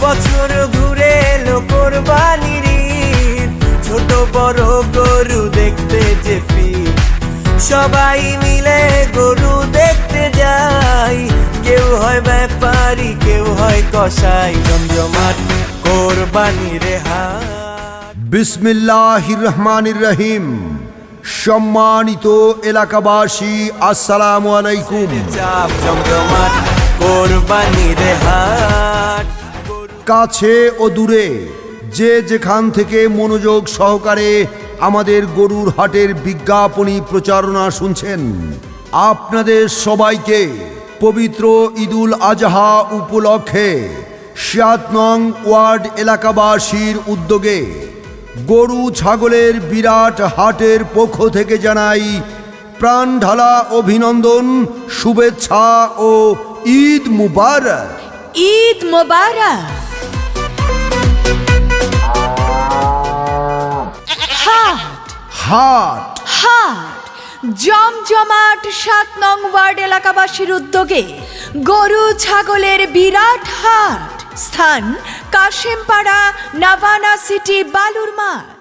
বছর ঘুরে এলো কোরবানির। ছোট বড় গরু দেখতে যে সবাই মিলে গরু দেখতে যাই। কেউ হয় ব্যাপারী কেউ হয় কসাই। জমজমাট কোরবানির হাট। বিসমিল্লাহির রহমানির রহিম। সম্মানিত এলাকাবাসী আসসালামু আলাইকুম। জমজমাট কোরবানির হাট। গরু কাছে ও দূরে, যে যেখান থেকে মনোযোগ সহকারে আমাদের গরুর হাটের বিজ্ঞাপনী প্রচারণা শুনছেন, আপনাদের সবাইকে পবিত্র ঈদুল আজহা উপলক্ষে সিয়াত নং ওয়ার্ড এলাকাবাসীর উদ্যোগে গরু ছাগলের বিরাট হাটের পক্ষ থেকে জানাই প্রাণ ঢালা অভিনন্দন, শুভেচ্ছা ও ঈদ মুবারক। ঈদ মোবারক। হাট। হাট। জমজমাট সাত নং ওয়ার্ড এলাকাবাসীর উদ্যোগে গরু ছাগলের বিরাট হাট। স্থান কাশিমপাড়া, নাভানা সিটি বালুর মাঠ